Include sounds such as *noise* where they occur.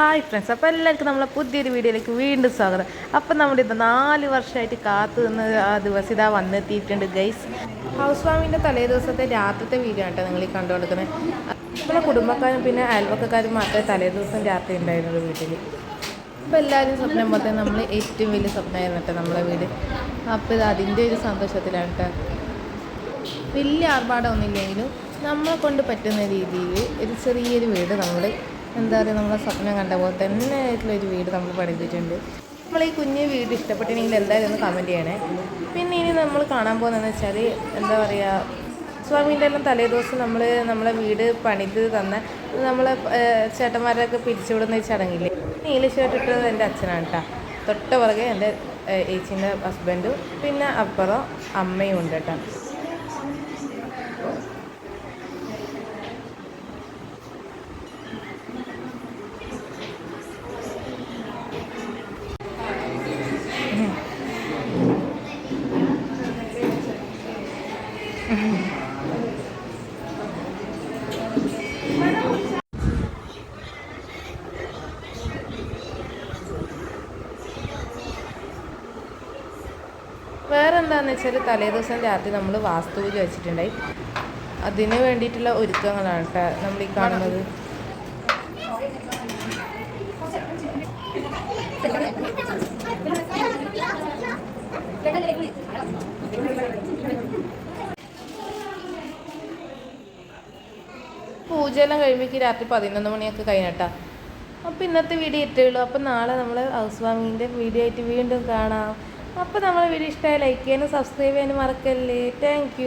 Hi friends അപ്പോൾ എല്ലാവർക്കും നമ്മളെ പുതിയൊരു വീഡിയോയിലേക്ക് വീണ്ടും സ്വാഗതം. അപ്പോൾ നമ്മുടെ ഇത് നാല് വർഷമായിട്ട് കാത്തു നിന്ന് ആ ദിവസം ഇതാ വന്നെത്തിയിട്ടുണ്ട് ഗൈസ് ഹൗസ് വാമിന്റെ തലേ ദിവസത്തെ രാത്രിത്തെ വീഡിയോ ആണ് കേട്ടോ നിങ്ങൾ ഈ കണ്ടുകൊടുക്കുന്നത് നമ്മളെ കുടുംബക്കാരും പിന്നെ അയൽവക്കക്കാരും മാത്രമേ തലേ ദിവസം രാത്രി ഉണ്ടായിരുന്നുള്ളൂ വീട്ടിൽ അപ്പോൾ എല്ലാവരും സ്വപ്നം പോലെ നമ്മൾ ഏറ്റവും വലിയ സ്വപ്നമായിരുന്നു കേട്ടോ നമ്മളെ വീട്. അപ്പോൾ ഇത് അതിന്റെ ഒരു സന്തോഷത്തിലാണ് കേട്ടോ വലിയ ആർഭാടമൊന്നുമില്ലെങ്കിലും നമ്മളെ കൊണ്ട് പറ്റുന്ന രീതിയിൽ ഒരു ചെറിയൊരു വീട് നമ്മൾ എന്താ പറയുക നമ്മളെ സ്വപ്നം കണ്ട പോലെ തന്നെ ഒരു വീട് നമ്മൾ പണിതിട്ടുണ്ട് നമ്മൾ ഈ കുഞ്ഞ് വീട് ഇഷ്ടപ്പെട്ടിട്ടുണ്ടെങ്കിൽ എന്തായാലും ഒന്ന് കമന്റ് ചെയ്യണേ. പിന്നെ ഇനി നമ്മൾ കാണാൻ പോകുന്നതെന്ന് വെച്ചാൽ എന്താ പറയുക സ്വാമീന്റെ എല്ലാം തലേ ദിവസം നമ്മൾ നമ്മളെ വീട് പണിത് തന്ന നമ്മളെ ചേട്ടന്മാരൊക്കെ പിരിച്ചുവിടുന്ന ചടങ്ങില്ലേ? നീല ഷർട്ട് ഇട്ടത് എന്റെ അച്ഛനാണ് കേട്ടോ തൊട്ട പുറകെ എന്റെ ഏച്ചീന്റെ ഹസ്ബൻഡും പിന്നെ അപ്പുറം അമ്മയും ഉണ്ട് കേട്ടോ വേറെ എന്താണെന്ന് വെച്ചാൽ തലേദിവസം രാത്രി നമ്മൾ വാസ്തുപൂജ വെച്ചിട്ടുണ്ടായി. അതിന് വേണ്ടിയിട്ടുള്ള ഒരുക്കങ്ങളാണ് കേട്ടോ നമ്മൾ ഈ കാണുന്നത്. *laughs* പൂജയെല്ലാം കഴിയുമ്പോഴേക്ക് രാത്രി പതിനൊന്ന് മണിയൊക്കെ കഴിഞ്ഞിട്ടാ. അപ്പോൾ ഇന്നത്തെ വീഡിയോ ഇട്ടുള്ളൂ അപ്പോൾ നാളെ നമ്മൾ ഹൗസ് വാമിങ്ങിന്റെ വീഡിയോ ആയിട്ട് വീണ്ടും കാണാം. അപ്പോൾ നമ്മളെ വീഡിയോ ഇഷ്ടമായി ലൈക്ക് ചെയ്യാനും സബ്സ്ക്രൈബ് ചെയ്യാനും മറക്കല്ലേ. താങ്ക്